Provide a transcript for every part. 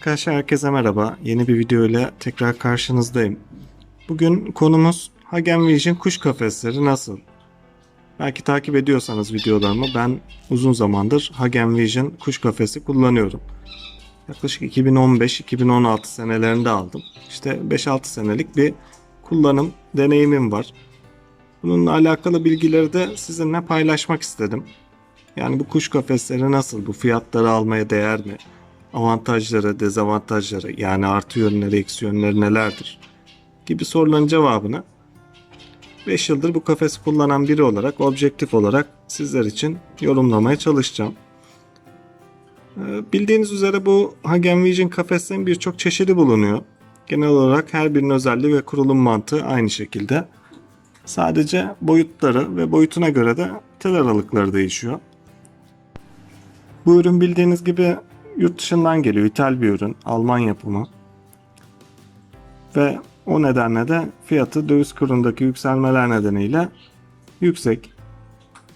Arkadaşlar herkese merhaba. Yeni bir video ile tekrar karşınızdayım. Bugün konumuz Hagen Vision kuş kafesleri nasıl? Belki takip ediyorsanız videolarımı ben uzun zamandır Hagen Vision kuş kafesi kullanıyorum. Yaklaşık 2015-2016 senelerinde aldım. İşte 5-6 senelik bir kullanım deneyimim var. Bununla alakalı bilgileri de sizinle paylaşmak istedim. Yani bu kuş kafesleri nasıl? Bu fiyatları almaya değer mi? Avantajları, dezavantajları yani artı yönleri, eksi yönleri nelerdir gibi soruların cevabını 5 yıldır bu kafesi kullanan biri olarak objektif olarak sizler için yorumlamaya çalışacağım. Ee, Bildiğiniz üzere bu Hagen Vision kafeslerin birçok çeşidi bulunuyor. Genel olarak her birinin özelliği ve kurulum mantığı aynı şekilde. Sadece boyutları ve boyutuna göre de tel aralıkları değişiyor. Bu ürün bildiğiniz gibi yurt dışından geliyor. İthal bir ürün. Alman yapımı. Ve o nedenle de fiyatı döviz kurundaki yükselmeler nedeniyle yüksek.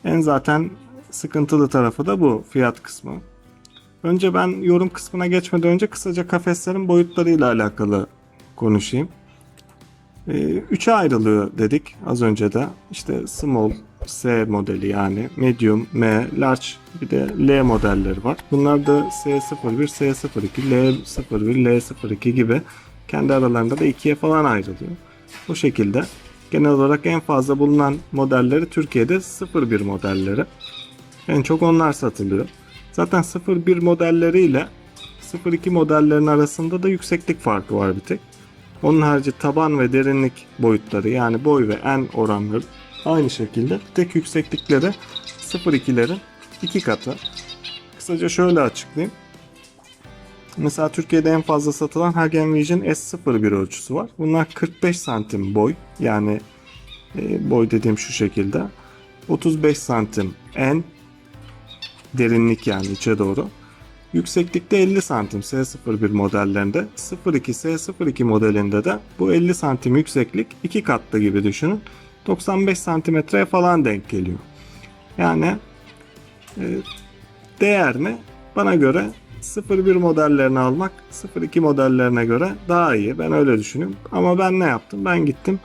En zaten sıkıntılı tarafı da bu fiyat kısmı. Önce ben yorum kısmına geçmeden önce kısaca kafeslerin boyutlarıyla alakalı konuşayım. Ee, Üçe ayrılıyor dedik az önce de. İşte small, S modeli yani medium, M, large bir de L modelleri var. Bunlar da S01, S02, L01, L02 gibi kendi aralarında da ikiye falan ayrılıyor. Bu şekilde genel olarak en fazla bulunan modelleri Türkiye'de 01 modelleri. En çok onlar satılıyor. Zaten 01 modelleriyle 02 modellerin arasında da yükseklik farkı var bir tek. Onun harici taban ve derinlik boyutları yani boy ve en oranları aynı şekilde. Tek yükseklikleri 0.2'lerin iki katı. Kısaca şöyle açıklayayım. Mesela Türkiye'de en fazla satılan Hagen Vision S01 ölçüsü var. Bunlar 45 santim boy. Yani e, boy dediğim şu şekilde. 35 santim en derinlik yani içe doğru. Yükseklikte 50 santim S01 modellerinde, 02 S02 modelinde de bu 50 santim yükseklik iki katlı gibi düşünün. 95 santimetreye falan denk geliyor. Yani e, değer mi? Bana göre 01 modellerini almak 02 modellerine göre daha iyi. Ben öyle düşünüyorum. Ama ben ne yaptım? Ben gittim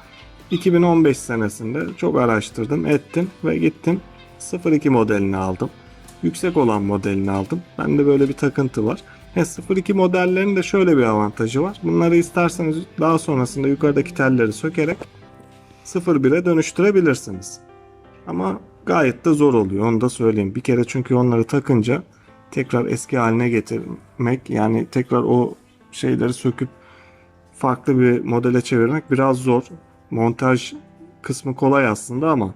2015 senesinde çok araştırdım, ettim ve gittim 02 modelini aldım yüksek olan modelini aldım. Bende böyle bir takıntı var. He, 02 modellerinin de şöyle bir avantajı var. Bunları isterseniz daha sonrasında yukarıdaki telleri sökerek 01'e dönüştürebilirsiniz. Ama gayet de zor oluyor onu da söyleyeyim. Bir kere çünkü onları takınca tekrar eski haline getirmek yani tekrar o şeyleri söküp farklı bir modele çevirmek biraz zor. Montaj kısmı kolay aslında ama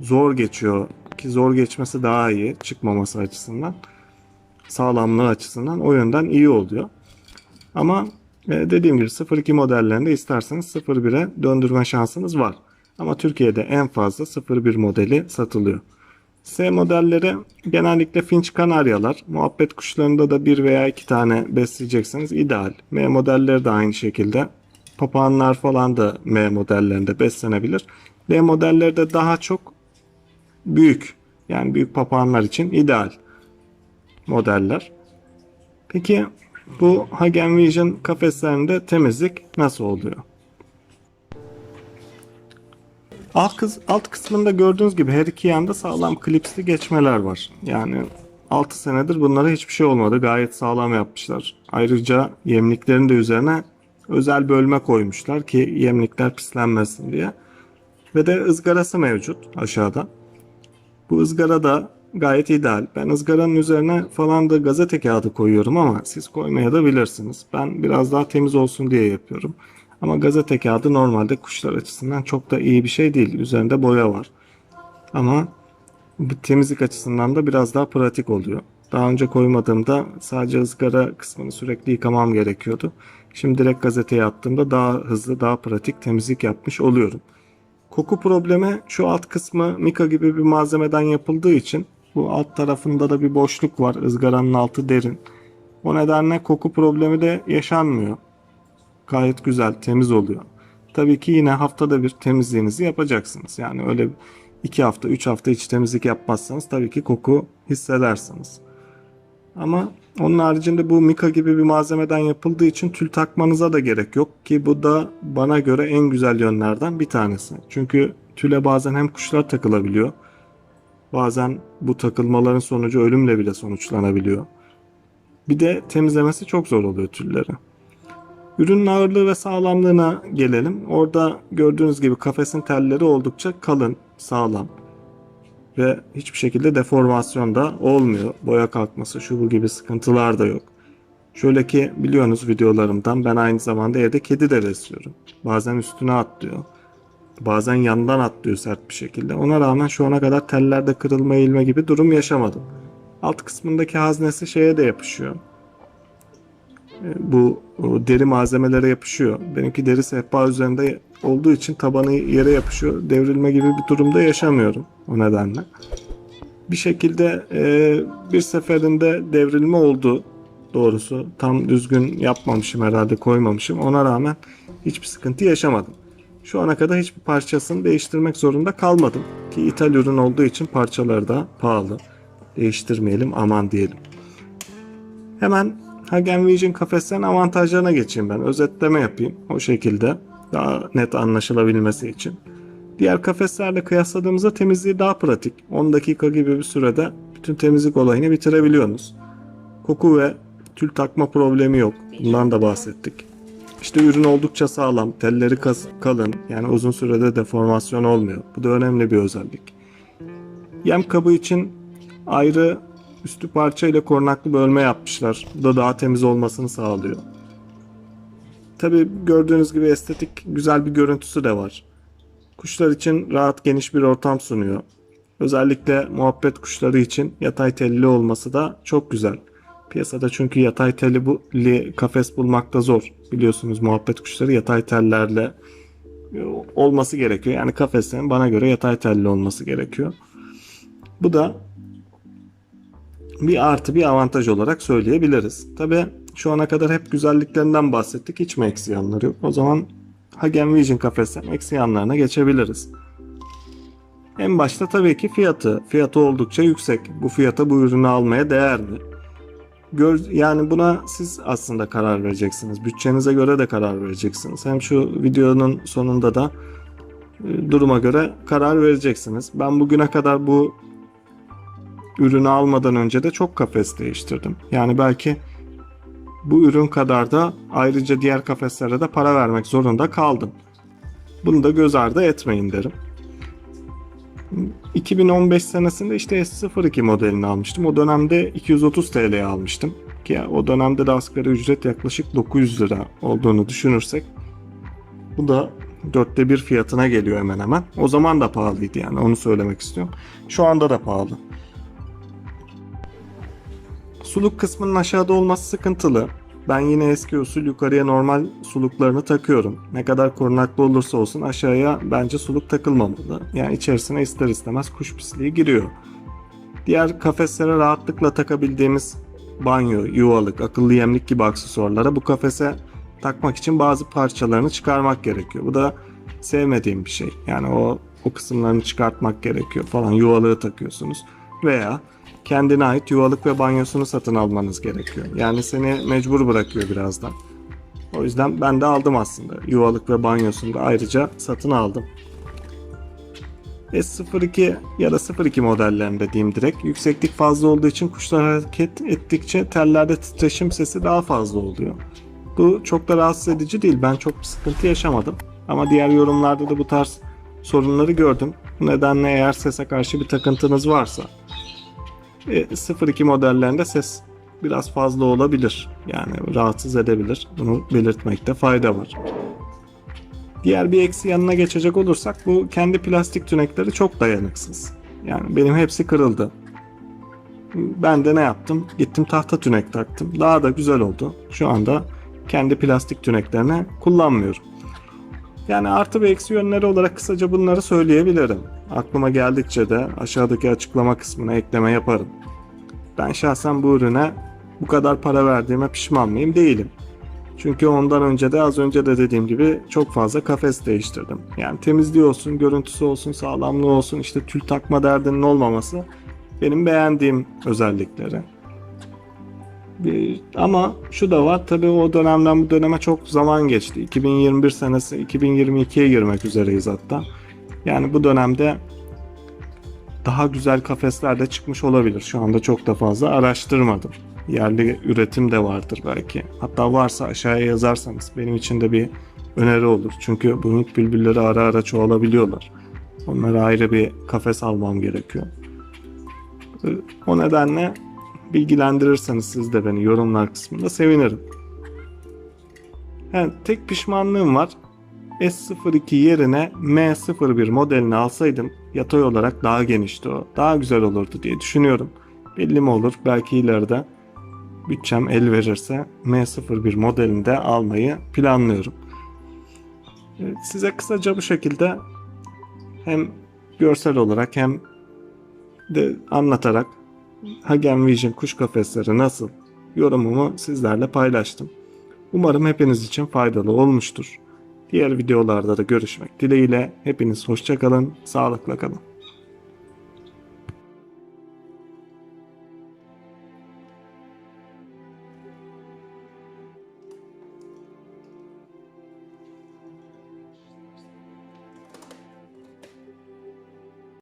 zor geçiyor ki zor geçmesi daha iyi çıkmaması açısından sağlamlığı açısından o yönden iyi oluyor. Ama dediğim gibi 02 modellerinde isterseniz 01'e döndürme şansınız var. Ama Türkiye'de en fazla 01 modeli satılıyor. S modelleri genellikle finç kanaryalar. Muhabbet kuşlarında da bir veya iki tane besleyecekseniz ideal. M modelleri de aynı şekilde. Papağanlar falan da M modellerinde beslenebilir. L modelleri de daha çok büyük yani büyük papağanlar için ideal modeller. Peki bu Hagen Vision kafeslerinde temizlik nasıl oluyor? Alt, kız, alt kısmında gördüğünüz gibi her iki yanda sağlam klipsli geçmeler var. Yani 6 senedir bunlara hiçbir şey olmadı. Gayet sağlam yapmışlar. Ayrıca yemliklerin de üzerine özel bölme koymuşlar ki yemlikler pislenmesin diye. Ve de ızgarası mevcut aşağıda. Bu ızgara da gayet ideal. Ben ızgaranın üzerine falan da gazete kağıdı koyuyorum ama siz koymaya da bilirsiniz. Ben biraz daha temiz olsun diye yapıyorum. Ama gazete kağıdı normalde kuşlar açısından çok da iyi bir şey değil. Üzerinde boya var. Ama temizlik açısından da biraz daha pratik oluyor. Daha önce koymadığımda sadece ızgara kısmını sürekli yıkamam gerekiyordu. Şimdi direkt gazeteye attığımda daha hızlı, daha pratik temizlik yapmış oluyorum. Koku problemi şu alt kısmı mika gibi bir malzemeden yapıldığı için bu alt tarafında da bir boşluk var. ızgaranın altı derin. O nedenle koku problemi de yaşanmıyor. Gayet güzel, temiz oluyor. Tabii ki yine haftada bir temizliğinizi yapacaksınız. Yani öyle iki hafta, üç hafta hiç temizlik yapmazsanız tabii ki koku hissedersiniz. Ama onun haricinde bu mika gibi bir malzemeden yapıldığı için tül takmanıza da gerek yok ki bu da bana göre en güzel yönlerden bir tanesi. Çünkü tüle bazen hem kuşlar takılabiliyor. Bazen bu takılmaların sonucu ölümle bile sonuçlanabiliyor. Bir de temizlemesi çok zor oluyor tülleri. Ürünün ağırlığı ve sağlamlığına gelelim. Orada gördüğünüz gibi kafesin telleri oldukça kalın, sağlam ve hiçbir şekilde deformasyon da olmuyor. Boya kalkması, şu bu gibi sıkıntılar da yok. Şöyle ki biliyorsunuz videolarımdan ben aynı zamanda evde kedi de besliyorum. Bazen üstüne atlıyor. Bazen yandan atlıyor sert bir şekilde. Ona rağmen şu ana kadar tellerde kırılma eğilme gibi durum yaşamadım. Alt kısmındaki haznesi şeye de yapışıyor. E, Bu deri malzemelere yapışıyor. Benimki deri sehpa üzerinde olduğu için tabanı yere yapışıyor. Devrilme gibi bir durumda yaşamıyorum o nedenle. Bir şekilde e, bir seferinde devrilme oldu doğrusu. Tam düzgün yapmamışım herhalde koymamışım. Ona rağmen hiçbir sıkıntı yaşamadım. Şu ana kadar hiçbir parçasını değiştirmek zorunda kalmadım. Ki ithal ürün olduğu için parçaları da pahalı. Değiştirmeyelim aman diyelim. Hemen Hagen Vision kafesten avantajlarına geçeyim ben. Özetleme yapayım o şekilde. Daha net anlaşılabilmesi için. Diğer kafeslerle kıyasladığımızda temizliği daha pratik. 10 dakika gibi bir sürede bütün temizlik olayını bitirebiliyorsunuz. Koku ve tül takma problemi yok. Bundan da bahsettik. İşte ürün oldukça sağlam, telleri kalın, yani uzun sürede deformasyon olmuyor. Bu da önemli bir özellik. Yem kabı için ayrı üstü parça ile korunaklı bölme yapmışlar. Bu da daha temiz olmasını sağlıyor. Tabi gördüğünüz gibi estetik güzel bir görüntüsü de var. Kuşlar için rahat geniş bir ortam sunuyor. Özellikle muhabbet kuşları için yatay telli olması da çok güzel. Piyasada çünkü yatay telli bu, li kafes bulmakta zor. Biliyorsunuz muhabbet kuşları yatay tellerle e, olması gerekiyor. Yani kafesin bana göre yatay telli olması gerekiyor. Bu da bir artı bir avantaj olarak söyleyebiliriz. Tabi şu ana kadar hep güzelliklerinden bahsettik. Hiç mi eksi yanları yok? O zaman Hagen Vision kafesten eksi yanlarına geçebiliriz. En başta tabii ki fiyatı. Fiyatı oldukça yüksek. Bu fiyata bu ürünü almaya değer mi? Gör, yani buna siz aslında karar vereceksiniz. Bütçenize göre de karar vereceksiniz. Hem şu videonun sonunda da e, duruma göre karar vereceksiniz. Ben bugüne kadar bu ürünü almadan önce de çok kafes değiştirdim. Yani belki bu ürün kadar da ayrıca diğer kafeslere de para vermek zorunda kaldım. Bunu da göz ardı etmeyin derim. 2015 senesinde işte S02 modelini almıştım. O dönemde 230 TL'ye almıştım. Ki o dönemde de asgari ücret yaklaşık 900 lira olduğunu düşünürsek bu da dörtte bir fiyatına geliyor hemen hemen. O zaman da pahalıydı yani onu söylemek istiyorum. Şu anda da pahalı. Suluk kısmının aşağıda olması sıkıntılı. Ben yine eski usul yukarıya normal suluklarını takıyorum. Ne kadar korunaklı olursa olsun aşağıya bence suluk takılmamalı. Yani içerisine ister istemez kuş pisliği giriyor. Diğer kafeslere rahatlıkla takabildiğimiz banyo, yuvalık, akıllı yemlik gibi aksesuarlara bu kafese takmak için bazı parçalarını çıkarmak gerekiyor. Bu da sevmediğim bir şey. Yani o o kısımlarını çıkartmak gerekiyor falan. Yuvalığı takıyorsunuz veya kendine ait yuvalık ve banyosunu satın almanız gerekiyor. Yani seni mecbur bırakıyor birazdan. O yüzden ben de aldım aslında. Yuvalık ve banyosunu da ayrıca satın aldım. S02 ya da 02 modellerinde diyeyim direkt. Yükseklik fazla olduğu için kuşlar hareket ettikçe tellerde titreşim sesi daha fazla oluyor. Bu çok da rahatsız edici değil. Ben çok bir sıkıntı yaşamadım. Ama diğer yorumlarda da bu tarz sorunları gördüm. Bu nedenle eğer sese karşı bir takıntınız varsa e, 02 modellerinde ses biraz fazla olabilir. Yani rahatsız edebilir. Bunu belirtmekte fayda var. Diğer bir eksi yanına geçecek olursak bu kendi plastik tünekleri çok dayanıksız. Yani benim hepsi kırıldı. Ben de ne yaptım? Gittim tahta tünek taktım. Daha da güzel oldu. Şu anda kendi plastik tüneklerini kullanmıyorum. Yani artı ve eksi yönleri olarak kısaca bunları söyleyebilirim. Aklıma geldikçe de aşağıdaki açıklama kısmına ekleme yaparım. Ben şahsen bu ürüne bu kadar para verdiğime pişman mıyım? Değilim. Çünkü ondan önce de az önce de dediğim gibi çok fazla kafes değiştirdim. Yani temizliği olsun, görüntüsü olsun, sağlamlığı olsun, işte tül takma derdinin olmaması benim beğendiğim özellikleri. Bir- ama şu da var tabii o dönemden bu döneme çok zaman geçti. 2021 senesi 2022'ye girmek üzereyiz hatta. Yani bu dönemde daha güzel kafesler de çıkmış olabilir. Şu anda çok da fazla araştırmadım. Yerli üretim de vardır belki. Hatta varsa aşağıya yazarsanız benim için de bir öneri olur. Çünkü bu Hint bülbülleri ara ara çoğalabiliyorlar. Onlara ayrı bir kafes almam gerekiyor. Ee, O nedenle bilgilendirirseniz siz de beni yorumlar kısmında sevinirim. Yani tek pişmanlığım var. S02 yerine M01 modelini alsaydım yatay olarak daha genişti o. Daha güzel olurdu diye düşünüyorum. Belli mi olur? Belki ileride bütçem el verirse M01 modelini de almayı planlıyorum. Size kısaca bu şekilde hem görsel olarak hem de anlatarak Hagen Vision kuş kafesleri nasıl yorumumu sizlerle paylaştım. Umarım hepiniz için faydalı olmuştur. Diğer videolarda da görüşmek dileğiyle hepiniz hoşça kalın, sağlıkla kalın.